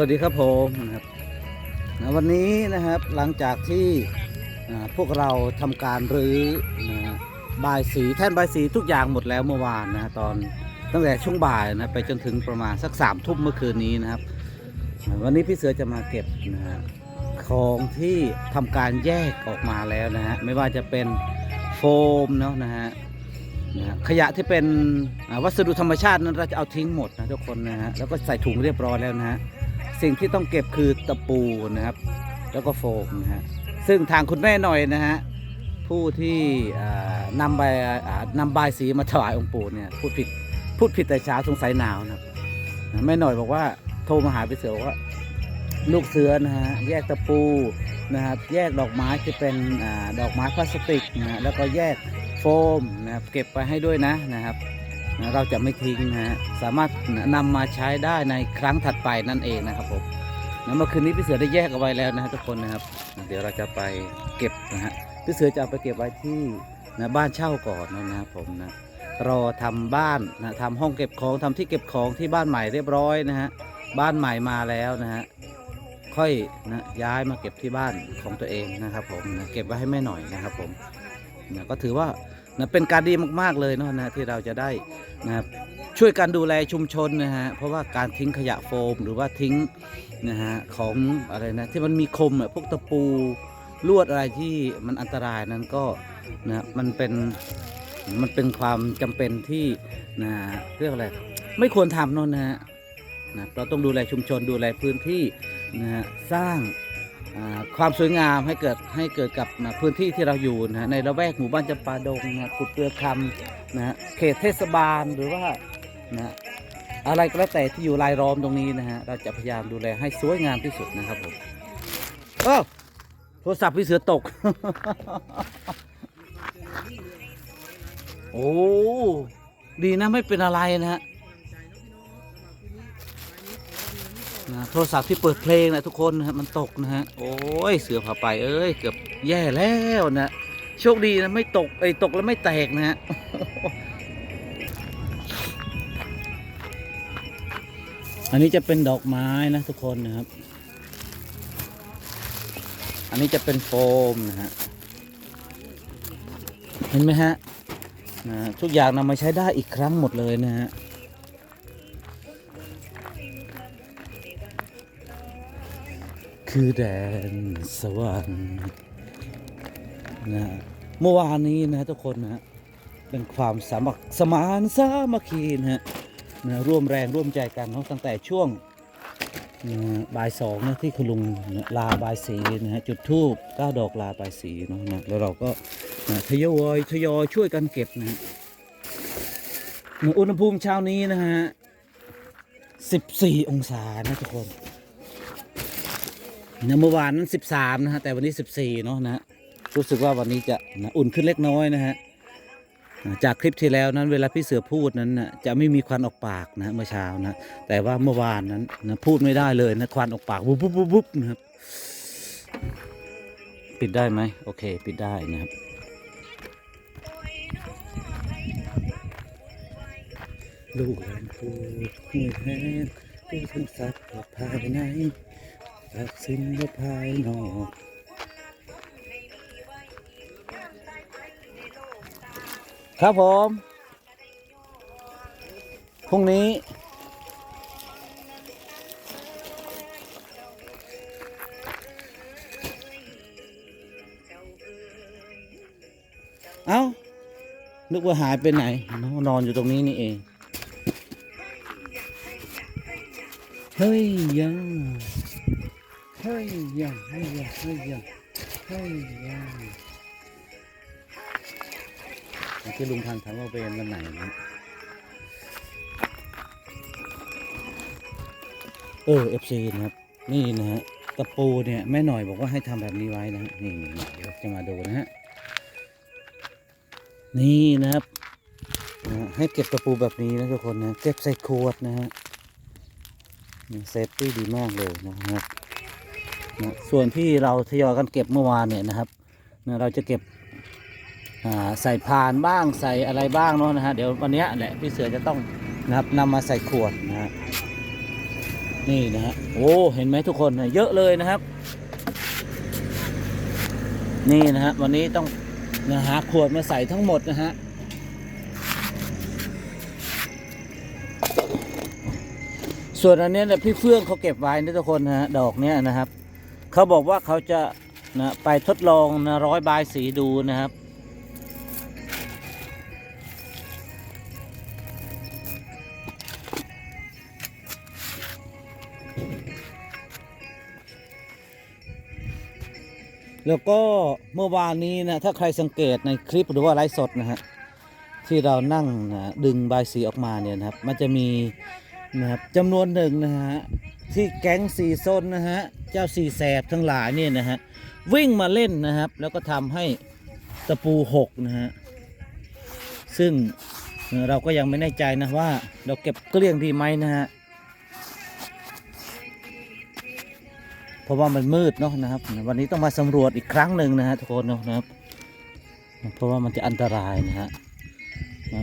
สวัสดีครับผมนะครับนะวันนี้นะครับหลังจากที่พวกเราทำการรื้อนะบายสีแท่นบายสีทุกอย่างหมดแล้วเมื่อวานนะตอนตั้งแต่ช่วงบ่ายนะไปจนถึงประมาณสักสามทุ่มเมื่อคืนนี้นะครับ วันนี้พี่เสือจะมาเก็บนะของที่ทำการแยกออกมาแล้วนะฮะไม่ว่าจะเป็นโฟมเนาะนะฮะขยะที่เป็นวัสดุธรรมชาตินั้นเราจะเอาทิ้งหมดนะทุกคนนะฮะแล้วก็ใส่ถุงเรียบร้อยแล้วนะฮะ สิ่งที่ต้องเก็บคือตะปูนะครับ แล้วก็โฟมนะฮะซึ่งทางคุณแม่หน่อยนะฮะผู้ที่นำใบนำใบสีมาถวายองค์ปู่เนี่ยพูดผิดพูดผิดแต่เช้าสงสัยหนาวนะครับแม่หน่อยบอกว่าโทรมาหาพี่เสือว่าลูกเสือนะฮะแยกตะปูนะครับ แยกดอกไม้ที่เป็นอดอกไม้พลาสติกนะฮะแล้วก็แยกโฟมนะครับเก็บไปให้ด้วยนะนะครับ นะเราจะไม่ทิ้งนะฮะสามารถนำมาใช้ได้ในครั้งถัดไปนั่นเองนะครับผมนะเมื่อคืนนี้พี่เสือได้แยกเอาไว้แล้วนะฮะทุกคนนะครับนะเดี๋ยวเราจะไปเก็บนะฮะพี่เสือจะเอาไปเก็บไว้ที่นะบ้านเช่าก่อนนะครับผมนะรอทำบ้านนะทำห้องเก็บของทำที่เก็บของที่บ้านใหม่เรียบร้อยนะฮะบ้านใหม่มาแล้วนะฮะค่อยนะย้ายมาเก็บที่บ้านของตัวเองนะครับผมนะเก็บไว้ให้แม่หน่อยนะครับผมนะก็ถือว่า นะเป็นการดีมากๆเลยเนาะนะที่เราจะได้นะครับช่วยกันดูแลชุมชนนะฮะเพราะว่าการทิ้งขยะโฟมหรือว่าทิ้งนะฮะของอะไรนะที่มันมีคมอะพวกตะปูลวดอะไรที่มันอันตรายนั้นก็นะมันเป็นมันเป็นความจำเป็นที่นะเรียกอะไรไม่ควรทำนอะนะฮะนะเราต้องดูแลชุมชนดูแลพื้นที่นะฮะสร้าง ความสวยงามให้เกิดให้เกิดกับพื้นที่ที่เราอยู่นะฮะในละแวกหมู่บ้านจำปาดงนะขุดเปลือคำนะฮะเขตเทศบาลหรือว่านะอะไรก็แล้วแต่ที่อยู่รายล้อมตรงนี้นะฮะเราจะพยายามดูแลให้สวยงามที่สุดนะครับผมเอ้โทรศัพท์พี่เสือตก โอ้ดีนะไม่เป็นอะไรนะฮะ นะโทรศัพท์ที่เปิดเพลงนะทุกคนนะฮะมันตกนะฮะโอ้ยเสือผ่าไปเอ้ยเกือบแย่แล้วนะโชคดีนะไม่ตกไอ้ตกแล้วไม่แตกนะฮะอันนี้จะเป็นดอกไม้นะทุกคนนะครับ อันนี้จะเป็นโฟมนะฮะ เห็นไหมฮะนะทุกอย่างนำมาใช้ได้อีกครั้งหมดเลยนะฮะ คือแดนสวรรค์นะเมื่อวานนี้นะทุกคนนะเป็นความสามัคสมานสามัคคีนะฮะนะร่วมแรงร่วมใจกันเนาะตั้งแต่ช่วงนะบ่ายสองนะที่คุณลุงนะลาบายสีนะฮะจุดทูบก้าดอกลาบายสีเนาะนะแล้วเราก็นะทยอยทยอยช่วยกันเก็บนะนะอุณหภูมิเช้านี้นะฮะ 14 องศานะทุกคน นะเมื่อวานนั้น13นะฮะแต่วันนี้14เนาะนะฮะรู้สึกว่าวันนี้จะนะอุ่นขึ้นเล็กน้อยนะฮะจากคลิปที่แล้วนั้นเวลาพี่เสือพูดนั้นนะจะไม่มีควันออกปากนะเมื่อเช้านะแต่ว่าเมื่อวานนั้นนะพูดไม่ได้เลยนะควันออกปากวุบวุบวุบวุบนะครับปิดได้ไหมโอเค ปิดได้นะครับลูกหลานพูดให้แห้งดูทั้งสัตว์ภายใน จากสิ้นแลภายนอกครับผม พรุ่งนี้ เอ้า นึกว่าหายไปไหน นอนอยู่ตรงนี้นี่เอง เฮ้ยยัง ฮ้ยยังเฮ้ยยังเฮ้ยยังเฮ้ยยังที่ลุงพันถามว่าเป็นวันไหนนะเออเอฟซีนะครับ นี่นะฮะตะปูเนี่ยแม่หน่อยบอกว่าให้ทำแบบนี้ไว้นะฮะนี่นี่เดี๋ยวจะมาดูนะฮะนี่นะครับให้เก็บตะปูแบบนี้นะทุกคนนะเก็บใส่ขวดนะฮะเซฟตี้ดีมากเลยนะครับ นะส่วนที่เราทยอยกันเก็บเมื่อวานเนี่ยนะครับนะเราจะเก็บใส่พานบ้างใส่อะไรบ้างเนาะนะฮะเดี๋ยววันนี้แหละพี่เสือจะต้องนะครับนำมาใส่ขวดนะฮะนี่นะฮะโอ้เห็นไหมทุกคนนะเยอะเลยนะครับ นี่นะฮะวันนี้ต้องนะหาขวดมาใส่ทั้งหมดนะฮะส่วนอันนี้เนี่ยพี่เฟื่องเขาเก็บไว้นะทุกคนนะฮะดอกเนี้ยนะครับ เขาบอกว่าเขาจะนะไปทดลองนะร้อยบายสีดูนะครับ แล้วก็เมื่อวานนี้นะถ้าใครสังเกตในคลิปหรือว่าไลฟ์สดนะฮะที่เรานั่งนะดึงใบสีออกมาเนี่ยนะครับ มันจะมีนะครับจำนวนหนึ่งนะฮะ ที่แก๊งสีซนนะฮะ เจ้าสีแสบทั้งหลายเนี่ยนะฮะ วิ่งมาเล่นนะครับ แล้วก็ทำให้ตะปูหกนะฮะ ซึ่งเราก็ยังไม่แน่ใจนะว่า เราเก็บเกลี้ยงดีไหมนะฮะ เพราะว่ามันมืดเนาะนะครับ วันนี้ต้องมาสำรวจอีกครั้งหนึ่งนะฮะทุกคนเนาะนะครับ เพราะว่ามันจะอันตรายนะฮะ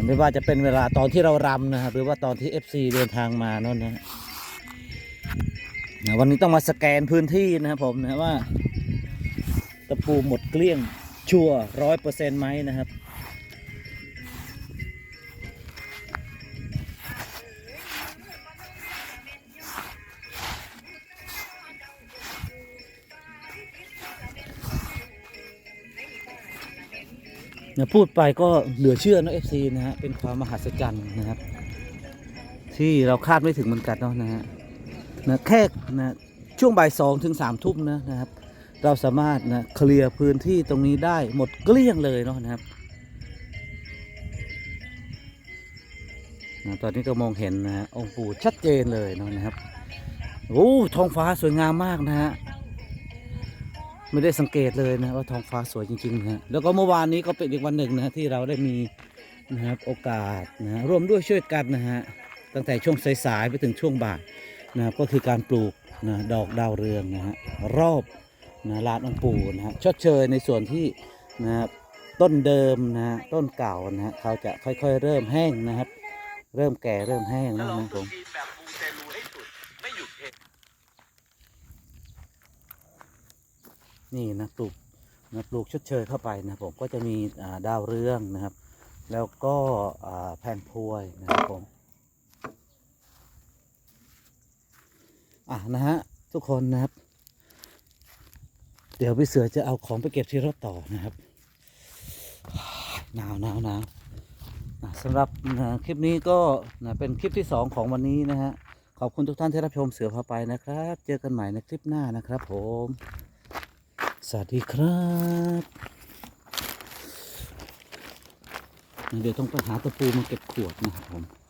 ไม่ว่าจะเป็นเวลาตอนที่เรารำนะครับหรือว่าตอนที่ FC เดินทางมาเนาะนะฮะนะ วันนี้ต้องมาสแกนพื้นที่นะครับผมนะว่า ตะปูหมดเกลี้ยงชัวร้อยเปอร์เซ็นต์ไหมนะครับนะพูดไปก็เหลือเชื่อเอะ FC นะฮะเป็นความมหัศจรรย์นะครับ ที่เราคาดไม่ถึงเหมือนกันเนาะนะฮะ นะแค่นะช่วงบ่ายสองถึงสามทุ่มนะนะครับ เราสามารถนะเคลียร์พื้นที่ตรงนี้ได้หมดเกลี้ยงเลยเนาะนะครับนะตอนนี้ก็มองเห็นนะองค์ปู่ชัดเจนเลยเนาะนะครับโอ้ท้องฟ้าสวยงามมากนะฮะไม่ได้สังเกตเลยนะว่าท้องฟ้าสวยจริงๆนะแล้วก็เมื่อวานนี้ก็เป็นอีกวันหนึ่งนะที่เราได้มีนะครับโอกาสนะฮะร่วมด้วยช่วยกันนะฮะตั้งแต่ช่วงสายๆไปถึงช่วงบ่าย นะครับก็คือการปลูกนะดอกดาวเรืองนะฮะรอบนะลานองปู่นะฮะชดเชยในส่วนที่นะครับต้นเดิมนะฮะต้นเก่านะฮะเขาจะค่อยๆ เริ่มแห้งนะครับ เริ่มแก่เริ่มแห้งนะครับผมทีมแบบมูเตลูให้สุดไม่หยุดเทนี่นะปลูกนะปลูกชดเชยเข้าไปนะผมก็จะมีดาวเรืองนะครับ แล้วก็แผ่นพวยนะครับผม อะนะฮะทุกคนนะครับ เดี๋ยวพี่เสือจะเอาของไปเก็บที่รถต่อนะครับหนาวหนาวหนาวสำหรับนะคลิปนี้ก็นะเป็นคลิปที่สองของวันนี้นะฮะขอบคุณทุกท่านที่รับชมเสือพาไปนะครับ เจอกันใหม่ในคลิปหน้านะครับ ผม สวัสดีครับ เดี๋ยวต้องไปหาตะปูมาเก็บขวดนะครับผม